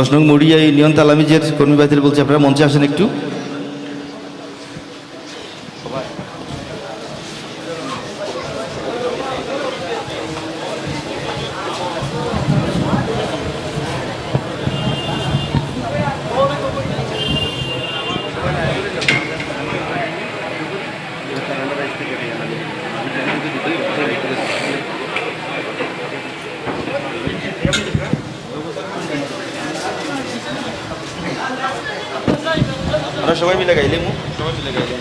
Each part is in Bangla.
দশ নং মরিয়া ইউনিয়ন তালামিজের কর্মী বাহিনীর বলছি আপনারা মঞ্চে আসেন একটু। আমরা সবাই মিলে গাইলে মু সবাই মিলে গাইলে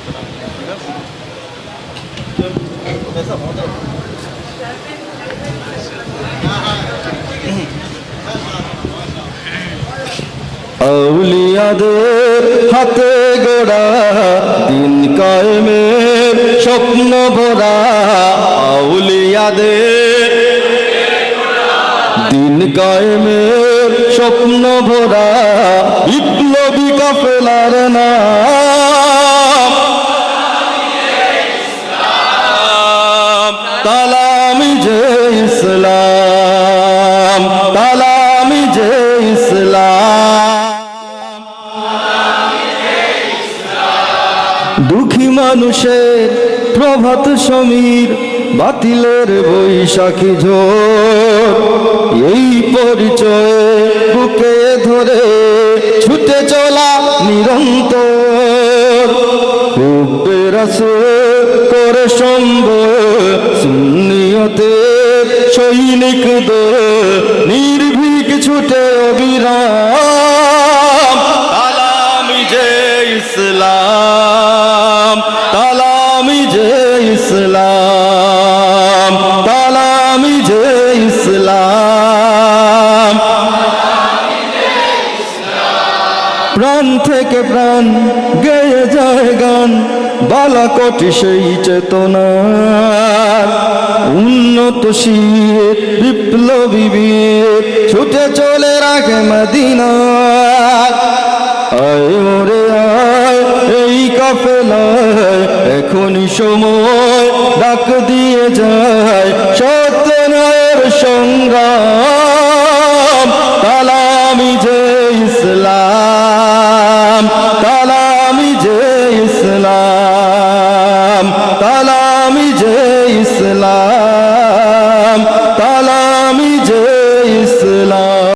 আউলিয়াদের হাতে গোড়া দিন কায়েমের স্বপ্ন ভরা। আউলিয়াদের দিন কায়েমের স্বপ্ন ভরা। বিপ্লবী কাফেলার নাম। তালামি যে ইসলাম, তালামি যে দুঃখী মানুষের প্রভাত সমীর, বাতিলের বৈশাখী ঝোর। এই পরিচয়ে নিরন্তর হুব্বের করে সম্ভব শূন্যতে সৈনিক নির্ভীক ছুটে অবিরাম। আলামি যে ইসলাম। প্রাণ থেকে প্রাণ গেয়ে যায় গান। বালাকটি সেই চেতনার উন্নত শীত, বিপ্লবী ছুটে চলে রাখে মদিনার আয় ওরে আয়, এই কাফেলায় এখনই সময় ডাক দিয়ে যায়। সত্যের সংগ্রাম।